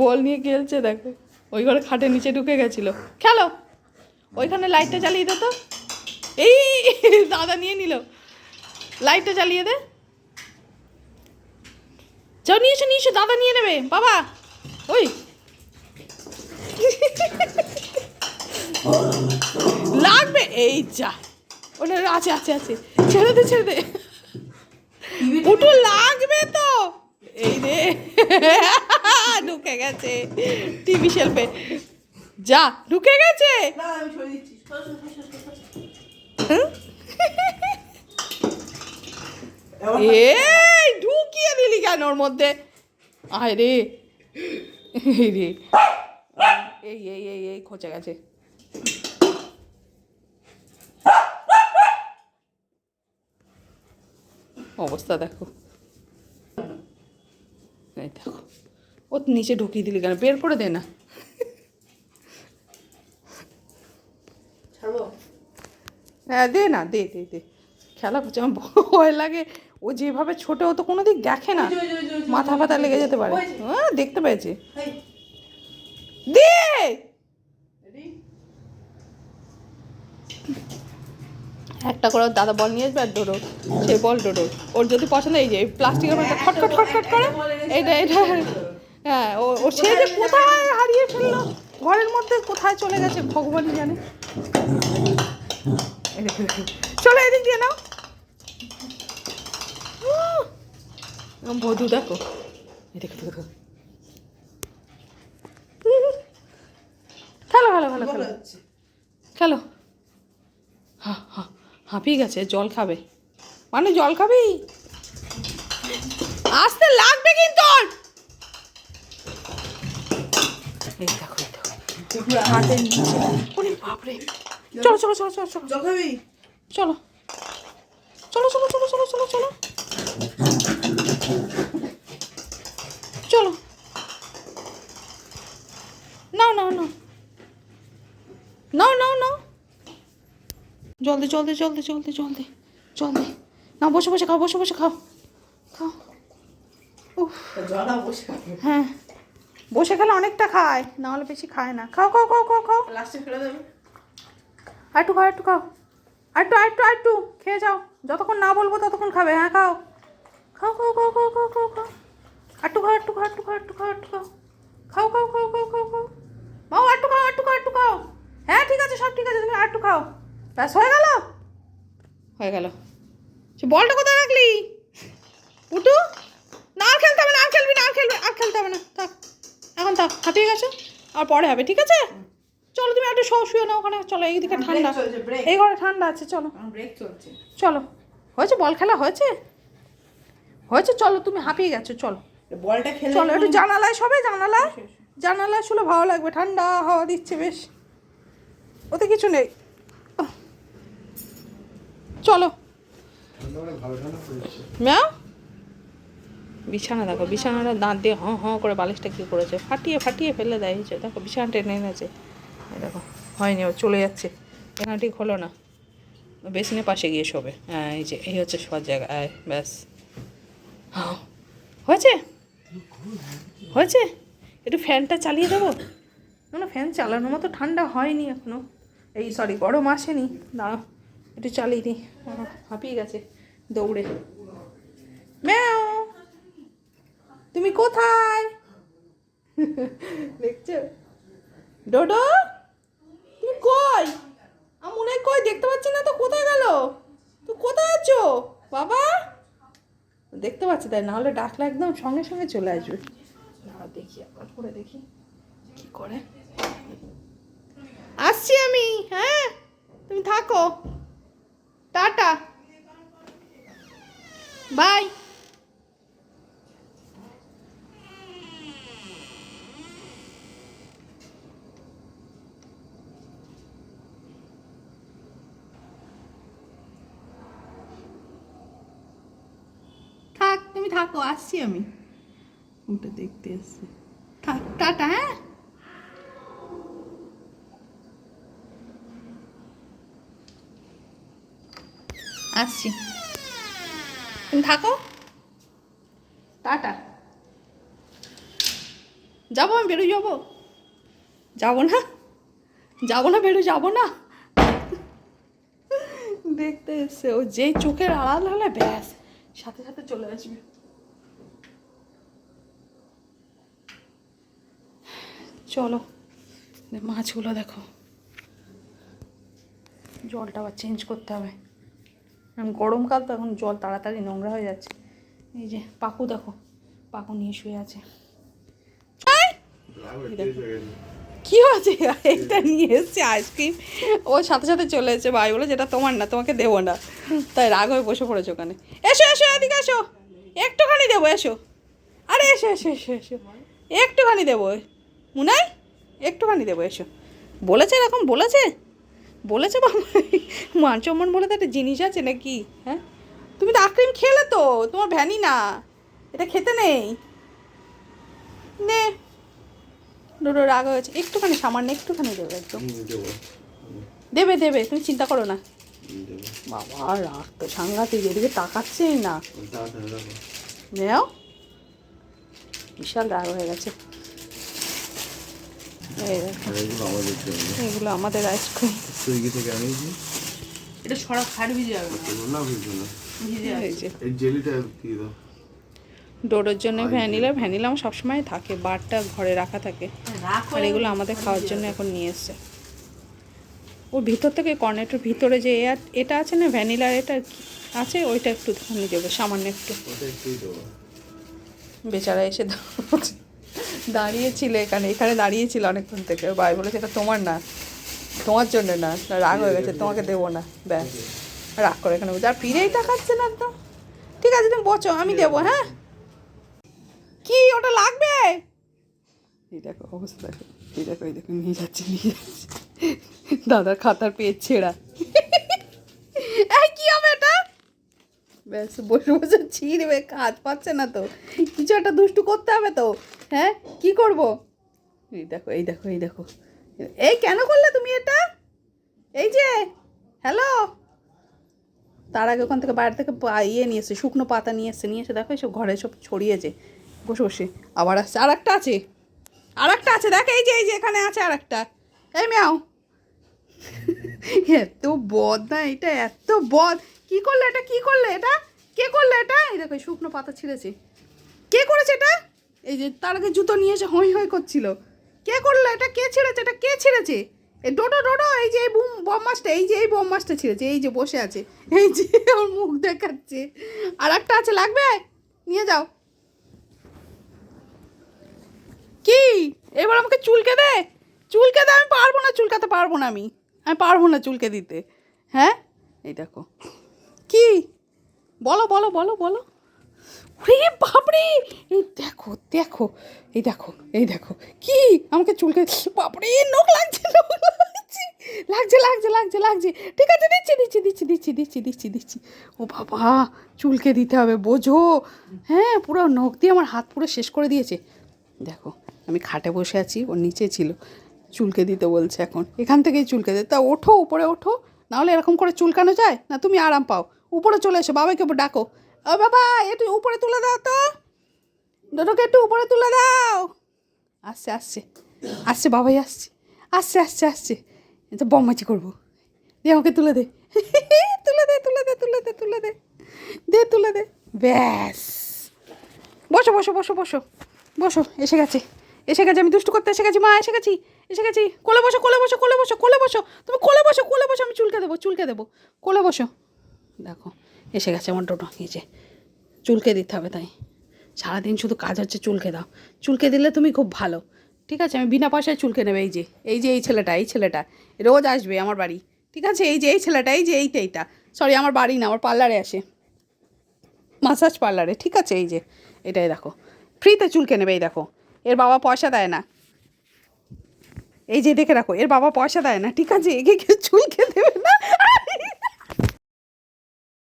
বল নিয়ে খেলছে দেখো। ওই ঘরে খাটের নিচে ঢুকে গেছিল। খেলো। ওইখানে লাইটটা চালিয়ে দে তো। এই দাদা নিয়ে নিল। লাইটটা চালিয়ে দে। যাও নিয়ে এসো নিয়ে এসো দাদা নিয়ে নেবে। বাবা। ওই। লাগবে। এই যা। ওটা আছে আছে আছে। ছেড়ে দে ছেড়ে দে। উঠু লাগবে তো। এই রে। ঢুকে গেছে। টিভি শেলফে। যা ঢুকে গেছে? এবার এই ঢুকিয়ে দিলি কেন ওর মধ্যে? আয় রে। এই রে। এই এই এই এই খোঁচে গেছে। অবস্থা দেখো। দেখো। ও নিচে ঢুকিয়ে দিলি কেন? বের করে দে না। হ্যাঁ দে না দে দে দে। খেলা করছে আমার ভয় লাগে। ও যেভাবে ছোট ও তো কোনো দিক দেখে না। মাথা ফাতা লেগে যেতে পারে। হ্যাঁ দেখতে পেয়েছি। দে! একটা করে দাদা বল নিয়ে আসবে আর ডোডো সেই বল ডোডো ওর যদি পছন্দ এই যে প্লাস্টিকের মধ্যে খটখট খটখট করে। এটা এটা হ্যাঁ ও ও সে যে কোথায় হারিয়ে ফেলল, ঘরের মধ্যে কোথায় চলে গেছে, ভগবানই জানে। চলো এদিক দিয়ে নাও। বধু, দেখো। এই দেখো খেলো খেলো খেলো খেলো। খেলো। হা হা, হাঁপিয়ে গেছে, জল খাবে। মানে জল খাবি আসতে লাগবে কিন্তু এই দেখো এই দেখো। হাতের নিচে ওরে বাপরে। চলো চলো চলো চলো চলো? চলো। চলো চলো চলো চলো চলো চলো। চলো। নাও নাও নাও। নাও নাও নাও। জলদি জলদি জলদি জলদি জলদি জলদি না বসে বসে খাও বসে বসে খাও। খাও। হ্যাঁ। বসে খেলে অনেকটা খায় না হলে বেশি খায় না খাও খাও খাও খাও খাও লাস্টে ফেলে দেবে আর একটু খাও একটু খাও আর একটু আর একটু আর একটু খেয়ে যাও যতক্ষণ না বলব ততক্ষণ খাবে হ্যাঁ খাও খাও খাও খাও খাও খাও খাও খাও আর একটু খাও একটু খাও একটু খাও একটু খাও একটু খাও খাও খাও খাও খাও খাও খাও মাও আর একটু খাও আর একটু খাও একটু খাও হ্যাঁ ঠিক আছে সব ঠিক আছে তুমি আর একটু খাও ব্যাস হয়ে গেল হয়ে গেল বলটা কোথায় রাখলি উঠু না খেলতে হবে না আর খেলবি না আর খেলবি আর খেলতে হবে না থাক এখন থাক হাঁপিয়ে গেছো আর পরে হবে ঠিক আছে? চলো তুমি একটু শো শুয়ে নাও ওখানে চলো এইদিকে ঠান্ডা। এই ঘরে ঠান্ডা আছে চলো। আমার ব্রেক চলছে। চলো। হয়েছে বল খেলা হয়েছে? হয়েছে চলো তুমি হাঁপিয়ে গেছো চলো। বলটা খেলে চলো একটু জানালায় সবে জানালায়? জানালায় শুলে ভালো লাগবে ঠান্ডা হাওয়া দিচ্ছে বেশ। ওতে কিছু নেই। চলো। ম্যাও বিছানা, দেখো বিছানাটা দাঁত দিয়ে হঁ হঁ করে বালিশটা কী করেছে? ফাটিয়ে ফাটিয়ে ফেলে দেয় যে দেখো বিছানা টেনে এনেছে। দেখো, হয়নি, ও চলে যাচ্ছে। এখানে ঠিক হলো না। বেসিনের পাশে গিয়ে শোবে। হ্যাঁ এই যে, এই হচ্ছে সব জায়গা। ব্যাস। হ্যাঁ হয়েছে? হয়েছে? একটু ফ্যানটা চালিয়ে দেবো? না ফ্যান চালানোর মতো ঠান্ডা হয়নি এখনও। এই সরি গরম আসেনি। দাঁড়াও, একটু চালিয়ে দিই। হাঁপিয়ে গেছে দৌড়ে। ম্যাও তুমি কোথায়? দেখছ? ডোডো, তুমি কই? আমি মনে হয় কই, দেখতে পাচ্ছি না তো, কোথায় গেল? তুই কোথায় আছো? বাবা? দেখতে পাচ্ছি, তাই নাহলে ডাকলে একদম সঙ্গে সঙ্গে চলে আসবে। দেখি, একবার করে দেখি, কি করে। আসছি আমি হ্যাঁ? তুমি থাকো। টাটা। বাই। থাক, আসছি আমি। ওটা দেখতে আসছি। টাটা হ্যাঁ? আসছি। তুমি থাকো। টাটা। যাব আমি বেরো যাব। যাব না? যাব না বেরো যাব না? দেখতে এসছে। ও যেই চোখের আড়াল হলে ব্যাস, সাথে সাথে চলে আসবে। চলো। মাছগুলো দেখো। জলটা আবার চেঞ্জ করতে হবে। গরমকাল তো এখন জল তাড়াতাড়ি নোংরা হয়ে যাচ্ছে। এই যে পাকু দেখো, পাকু নিয়ে শুয়ে আছে। কি হয়েছে? এটা নিয়ে এসছে আইসক্রিম ও সাথে সাথে চলে এসেছে ভাই বলে, যেটা তোমার না, তোমাকে দেবো না। তাই রাগ হয়ে বসে পড়েছে ওখানে। এসো এসো, এদিকে এসো। একটুখানি দেবো, এসো। আরে এসো এসো এসো এসো। একটুখানি দেবো। মুনাই একটুখানি দেবো এসো। বলেছে এরকম বলেছে? বলেছে বাবা মান সম্মান বলে তো একটা জিনিস আছে নাকি? হ্যাঁ? তুমি তো আইসক্রিম খেলে তো তোমার ভ্যানি না। এটা খেতে নেই। নে। ডোডো রাগ হয়েছে। একটুখানি সামান্য একটুখানি দেবে একদম। দেবে। দেবে তুমি চিন্তা করো না। বাবা রাগ তো সাংঘাতিক এদিকে তাকাচ্ছেই না। নেও। বিশাল রাগ হয়ে গেছে। এগুলো আমাদের আইসক্রিম সুইগি থেকে আনিয়েছি। এটা সরা খাট ভিজে যাবে না? বুঝলো না এই জেলিটা দিয়ে দাও। ডোডোর জন্য ভ্যানিলা ভ্যানিলা আমার সবসময় থাকে বারটা ঘরে রাখা থাকে। আর এগুলো আমাদের খাওয়ার জন্য এখন নিয়ে এসছে। ওর ভিতর থেকে কর্নেটের ভিতরে যে এ- এটা আছে না ভ্যানিলার এটা আছে? ওইটা একটু নিয়ে দেবো সামান্য একটু। বেচারা এসে দা- দাঁড়িয়েছিল এখানে এখানে দাঁড়িয়েছিল অনেকক্ষণ থেকে। ভাই বলেছে এটা তোমার না, তোমার জন্য না রাগ হয়ে গেছে, তোমাকে দেবো না। ব্যাস, রাগ করে এখানে আর ফিরেই তাকাচ্ছে না একদম। ঠিক আছে, তুমি বচো আমি দেবো হ্যাঁ? কি, ওটা লাগবে? এই দেখো, অবস্থা দেখো, এই দেখো, এই নিয়ে যাচ্ছে নিয়ে যাচ্ছে। দাদার খাতার পেজ ছেঁড়া। কি হবে এটা? ব্যাস, বসে বসে ছিঁড়বে, কাজ পাচ্ছে না তো। কিছু একটা দুষ্টু করতে হবে তো। হ্যাঁ? কি করব? এই দেখো এই দেখো এই দেখো। এই কেন করলে তুমি এটা? এই যে, হ্যালো? তার আগে ওখান থেকে বাইরে থেকে ইয়ে নিয়ে এসে, শুকনো পাতা নিয়ে এসে নিয়ে এসে দেখো এসব ঘরে সব ছড়িয়েছে। বসে বসে। আবার আসছে আর একটা আছে। আর একটা আছে, দেখ, এই যে এই যে, এখানে আছে আর একটা এই মেয়াও। এত বদ না, এটা এত বদ। কি করলে এটা? কি করলে এটা? কে করলে এটা? এই দেখো শুকনো পাতা ছিঁড়েছে। কে করেছে এটা? এই যে তার আগে জুতো নিয়ে এসে হই হই করছিল। কে করল? এটা কে ছিঁড়েছে? এটা কে ছিঁড়েছে? এই ডোডো ডোডো, এই যে এই বুম, বম এই যে এই বম মাছটা ছিঁড়েছে, এই যে বসে আছে, এই যে ওর মুখ দেখাচ্ছে। আর একটা আছে, লাগবে? নিয়ে যাও। কি? এবার আমাকে চুলকে দে? চুলকে দে, আমি পারব না, চুলকাতে পারব না আমি। আমি পারব না চুলকে দিতে। হ্যাঁ? এই দেখো। কি? বলো বলো বলো বলো। বাপরে! এই দেখো দেখো, এই দেখো এই দেখো। কি? আমাকে চুলকে বাপরে, নখ লাগছে নখ লাগছে। লাগছে লাগছে লাগছে লাগছে। ঠিক আছে, দিচ্ছি দিচ্ছি দিচ্ছি দিচ্ছি দিচ্ছি দিচ্ছি দিচ্ছি। ও বাবা, চুলকে দিতে হবে, বোঝো। হ্যাঁ পুরো নখ দিয়ে আমার হাত পুরো শেষ করে দিয়েছে। দেখো, আমি খাটে বসে আছি ওর নিচে ছিল। চুলকে দিতে বলছে এখন। এখান থেকেই চুলকে দে। তা ওঠো, উপরে ওঠো। নাহলে এরকম করে চুলকানো যায়? না, তুমি আরাম পাও। উপরে চলে এসো, বাবাকে ডাকো। ও বাবা, একটু উপরে তুলে দাও তো। ডোডোকে একটু উপরে তুলে দাও। আসছে আসছে আসছে বাবাই, আসছে আসছে আসছে আসছে। এটা বম্মাচি করব। দে আমাকে তুলে দে। তুলে দে তুলে দে তুলে দে তুলে দে। দে, তুলে দে। ব্যাস। বসো বসো বসো বসো। বসো, এসে গেছে। এসে গেছে, আমি দুষ্টু করতে এসে গেছি, মা, এসে গেছি এসে গেছি। কোলে বসো কোলে বসো কোলে বসো কোলে বসো। তুমি কোলে বসো কোলে বসো, আমি চুলকে দেবো চুলকে দেবো। কোলে বসো। দেখো। এসে গেছে আমার টোটো নিচে চুলকে দিতে হবে তাই। সারাদিন শুধু কাজ হচ্ছে চুলকে দাও। চুলকে দিলে তুমি খুব ভালো। ঠিক আছে, আমি বিনা পয়সায় চুলকে নেবে, এই যে এই যে এই ছেলেটা এই ছেলেটা, রোজ আসবে আমার বাড়ি। ঠিক আছে, এই যে এই ছেলেটা, এই যে এইটা এইটা। সরি আমার বাড়ি না, আমার পার্লারে আসে। মাসাজ পার্লারে, ঠিক আছে, এই যে, এটাই দেখো। ফ্রিতে চুলকে নেবে, এই দেখো। এর বাবা পয়সা দেয় না। এই যে, দেখে রাখো, এর বাবা পয়সা দেয় না। ঠিক আছে, একে কেউ চুলকে দেবে না।